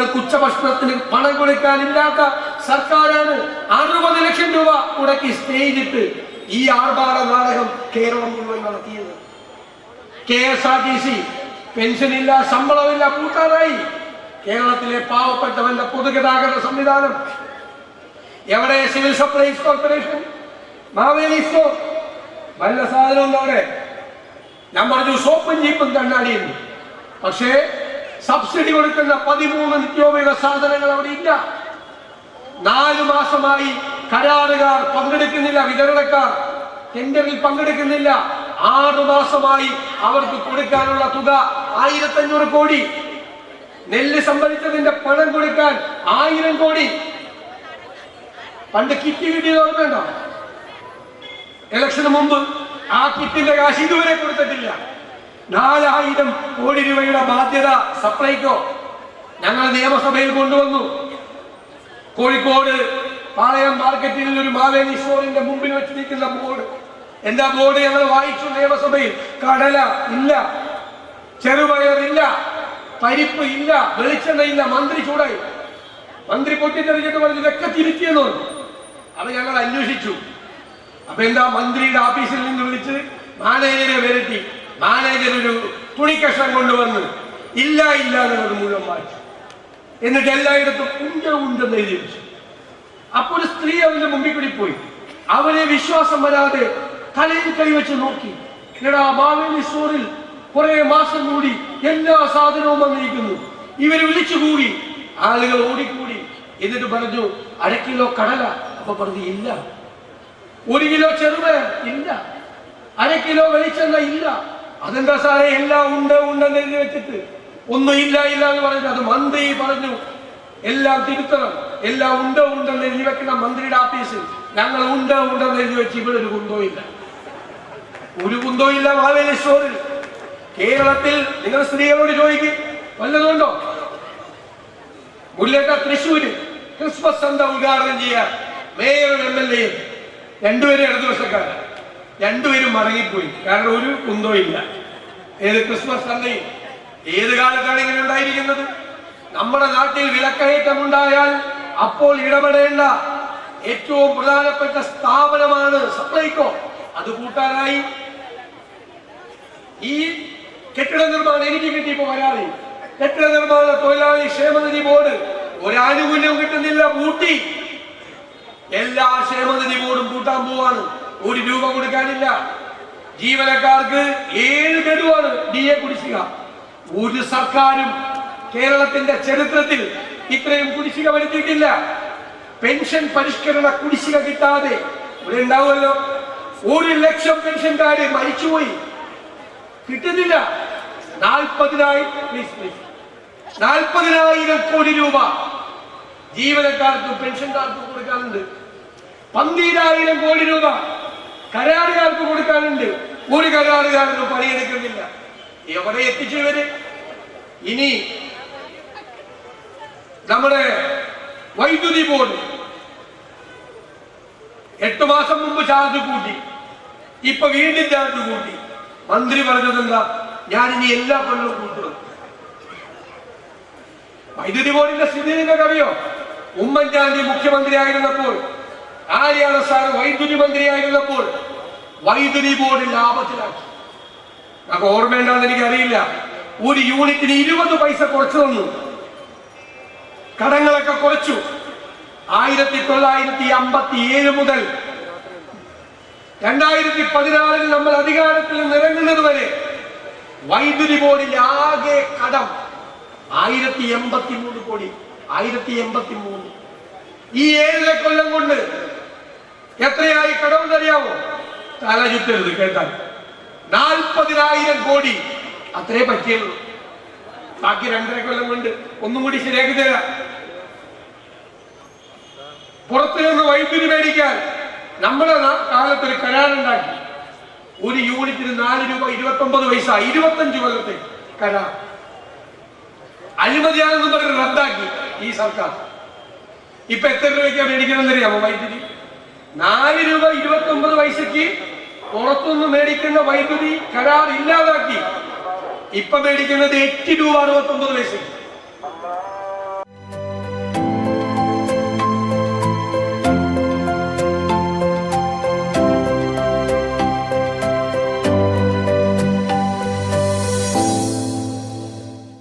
നിങ്ങൾക്ക് ഉച്ചഭക്ഷണത്തിന് പണം കൊടുക്കാനില്ലാത്ത സർക്കാരാണ്. അറുപത് ലക്ഷം രൂപ മുടക്കി സ്റ്റേജിട്ട് ഈ ആർഭാട നാടകം കേരളം മുഴുവൻ നടത്തിയത്. K S R T C പെൻഷനില്ല ശമ്പളമില്ല കൂട്ടാറായി കേരളത്തിലെ പാവപ്പെട്ടവന്റെ പൊതുഗതാഗത സംവിധാനം. എവിടെ civil supplies corporation? Maveli store. നല്ല സാധനം ഉണ്ടവിടെ ഞാൻ പറഞ്ഞു സോപ്പും ജീപ്പും കണ്ണാടിയും. പക്ഷേ സബ്സിഡി കൊടുക്കുന്ന പതിമൂന്ന് നിത്യോപയോഗ സാധനങ്ങൾ അവിടെ ഇല്ല. നാലു മാസമായി കരാറുകാർ പങ്കെടുക്കുന്നില്ല വിതരണക്കാർ ടെൻഡറിൽ പങ്കെടുക്കുന്നില്ല. ആറു മാസമായി അവർക്ക് കൊടുക്കാനുള്ള തുക ആയിരത്തഞ്ഞൂറ് കോടി. നെല്ല് സംഭരിച്ചതിന്റെ പണം കൊടുക്കാൻ ആയിരം കോടി. പണ്ട് കിറ്റ് കിട്ടിയത് ഓർമ്മയുണ്ടോ ഇലക്ഷന് മുമ്പ് ആ കിറ്റിന്റെ കാശ് ഇതുവരെ കൊടുത്തിട്ടില്ല. നാലായിരം കോടി രൂപയുടെ ബാധ്യത സപ്ലൈക്കോ ഞങ്ങൾ നിയമസഭയിൽ കൊണ്ടുവന്നു. കോഴിക്കോട് പാളയം മാർക്കറ്റിൽ ഒരു മാവേലി സ്റ്റോറിന്റെ മുമ്പിൽ വെച്ചിരിക്കുന്ന ബോർഡ്. എന്താ ബോർഡ് ഞങ്ങൾ വായിച്ചു നിയമസഭയിൽ. കടല ഇല്ല ചെറുപയർ ഇല്ല പരിപ്പ് ഇല്ല വെളിച്ചെണ്ണയില്ല മന്ത്രി ചൂടായി. മന്ത്രി പൊട്ടിത്തെറിച്ചിട്ട് പറഞ്ഞു ഇതൊക്കെ തിരുത്തിയെന്ന് അത് ഞങ്ങൾ അന്വേഷിച്ചു. അപ്പൊ എന്താ മന്ത്രിയുടെ ഓഫീസിൽ നിന്ന് വിളിച്ച് മാനേജരെ വരട്ടി മാനേജർ ഒരു തുണിക്കഷ്ണം കൊണ്ടുവന്ന് ഇല്ല ഇല്ല എന്നുള്ളത് മുഴുവൻ മാറ്റി. എന്നിട്ട് എല്ലായിടത്തും ഉണ്ട ഉണ്ടെന്ന് എഴുതി വെച്ചു അപ്പൊ ഒരു സ്ത്രീ അവന്റെ മുമ്പിൽ കൂടി പോയി. അവനെ വിശ്വാസം വരാതെ തലയിൽ കൈവച്ച് നോക്കി. എടാ മാവേലി സ്റ്റോറിൽ കുറെ മാസം കൂടി എല്ലാ സാധനവും വന്നിരിക്കുന്നു. ഇവർ വിളിച്ചുകൂടി ആളുകൾ ഓടിക്കൂടി. എന്നിട്ട് പറഞ്ഞു അര കിലോ കടല. അപ്പൊ പറഞ്ഞു ഇല്ല. ഒരു കിലോ ചെറുപയർ ഇല്ല. അര കിലോ വെളിച്ചെണ്ണ ഇല്ല. അതെന്താ സാറേ എല്ലാം ഉണ്ട് ഉണ്ടെന്ന് എഴുതി വെച്ചിട്ട്? ഒന്നും ഇല്ല ഇല്ല എന്ന് പറഞ്ഞു അത് മന്ത്രി പറഞ്ഞു. എല്ലാം തിരുത്തണം. എല്ലാം ഉണ്ട് ഉണ്ടെന്ന് എഴുതി വെക്കണം മന്ത്രിയുടെ ഓഫീസിൽ ഞങ്ങൾ ഉണ്ട് ഉണ്ടെന്ന് എഴുതി വെച്ച് ഇവിടെ ഒരു കുന്തവും ഇല്ല. ഒരു കുന്തവും ഇല്ല മഹാബലേശ്വറിൽ. കേരളത്തിൽ നിങ്ങൾ സ്ത്രീകളോട് ചോദിക്കും വല്ലതുണ്ടോ മുല്ലേട്ട തൃശ്ശൂര് ക്രിസ്മസ് ചന്ത ഉദ്ഘാടനം ചെയ്യാൻ മേയറും എം എൽ എയും രണ്ടുപേരും ഇടതുപക്ഷക്കാരാണ്. രണ്ടുപേരും മടങ്ങിപ്പോയി. കാരണം ഒരു കുന്തോ ഇല്ല. ഏത് ക്രിസ്മസ് ചന്തയും ഏത് കാലത്താണ് ഇങ്ങനെ ഉണ്ടായിരിക്കുന്നത്? നമ്മുടെ നാട്ടിൽ വിലക്കയറ്റം ഉണ്ടായാൽ അപ്പോൾ ഇടപെടേണ്ട ഏറ്റവും പ്രധാനപ്പെട്ട സ്ഥാപനമാണ് സപ്ലൈകോ. അത് കൂട്ടാനായി ഈ കെട്ടിട നിർമ്മാണം എനിക്ക് കിട്ടിയപ്പോ പരാതി. കെട്ടിട നിർമ്മാണ തൊഴിലാളി ക്ഷേമനിധി ബോർഡ് ഒരാനുകൂല്യവും കിട്ടുന്നില്ല പൂട്ടി. എല്ലാ ക്ഷേമനിധി ബോർഡും കൂട്ടാൻ പോവാണ്. ഒരു രൂപ കൊടുക്കാനില്ല. ജീവനക്കാർക്ക് ഏഴ് ഗഡുവാണ് ഡി എ കുടിശ്ശിക. ഒരു സർക്കാരും കേരളത്തിന്റെ ചരിത്രത്തിൽ ഇത്രയും കുടിശ്ശിക വരുത്തിയിട്ടില്ല. പെൻഷൻ പരിഷ്കരണ കുടിശ്ശിക കിട്ടാതെ ഇവിടെ ഉണ്ടാവുമല്ലോ. ഒരു ലക്ഷം പെൻഷൻകാര് മരിച്ചുപോയി. കിട്ടുന്നില്ല. നാൽപ്പതിനായിരം നാൽപ്പതിനായിരം കോടി രൂപ ജീവനക്കാർക്കും പെൻഷൻകാർക്കും കൊടുക്കാറുണ്ട് പന്തീരായിരം കോടി രൂപ കരാറുകാർക്ക് കൊടുക്കാനുണ്ട്. ഒരു കരാറുകാരനും പണിയെടുക്കുന്നില്ല. എവിടെ എത്തിച്ചു ഇവർ? ഇനി നമ്മുടെ വൈദ്യുതി ബോർഡ് എട്ട് മാസം മുമ്പ് ചാർജ് കൂട്ടി. ഇപ്പൊ വീണ്ടും ചാർജ് കൂട്ടി. മന്ത്രി പറഞ്ഞതെന്താ? ഞാൻ ഇനി എല്ലാ കൊല്ലവും കൂട്ടുന്നത് വൈദ്യുതി ബോർഡിന്റെ സ്ഥിതി നിങ്ങൾക്ക് അറിയോ ഉമ്മൻചാണ്ടി മുഖ്യമന്ത്രി ആയിരുന്നപ്പോൾ ആര്യാണ സാർ വൈദ്യുതി മന്ത്രി ആയിരുന്നപ്പോൾ വൈദ്യുതി ബോർഡ് ലാഭത്തിലാക്കി. നമുക്ക് എനിക്ക് അറിയില്ല ഒരു യൂണിറ്റിന് ഇരുപത് പൈസ കുറച്ചു തന്നു. കടങ്ങളൊക്കെ കുറച്ചു. ആയിരത്തി തൊള്ളായിരത്തി അമ്പത്തി ഏഴ് മുതൽ രണ്ടായിരത്തി പതിനാറിൽ നമ്മൾ അധികാരത്തിൽ നിറങ്ങുന്നത് വരെ വൈദ്യുതി ബോർഡിന്റെ ആകെ കടം ആയിരത്തി എൺപത്തി മൂന്ന് കോടി ആയിരത്തി എൺപത്തി മൂന്ന് ഈ ഏഴര കൊല്ലം കൊണ്ട് എത്രയായി കടമെന്ന് അറിയാമോ തല കേട്ടാൽ. നാൽപ്പതിനായിരം കോടി. അത്രേ പറ്റിയുള്ളൂ. ബാക്കി രണ്ടര കൊല്ലം കൊണ്ട് ഒന്നും കൂടി ശരിയാക്കി തരാം. പുറത്തു നിന്ന് വൈദ്യുതി മേടിക്കാൻ നമ്മുടെ കാലത്ത് ഒരു കരാറുണ്ടാക്കി. ഒരു യൂണിറ്റിന് നാല് രൂപ ഇരുപത്തി ഒമ്പത് പൈസ ഇരുപത്തഞ്ച് കൊല്ലത്തെ കരാർ. അഴിമതിയാണെന്ന് പറഞ്ഞ് റദ്ദാക്കി ഈ സർക്കാർ. ഇപ്പൊ എത്ര രൂപയ്ക്കാണ് മേടിക്കണമെന്നറിയാമോ വൈദ്യുതി? നാല് രൂപ ഇരുപത്തി ഒമ്പത് പൈസക്ക് പുറത്തുനിന്ന് മേടിക്കുന്ന വൈദ്യുതി കരാർ ഇല്ലാതാക്കി. ഇപ്പൊ മേടിക്കുന്നത് എട്ട് രൂപ അറുപത്തി ഒമ്പത് പൈസ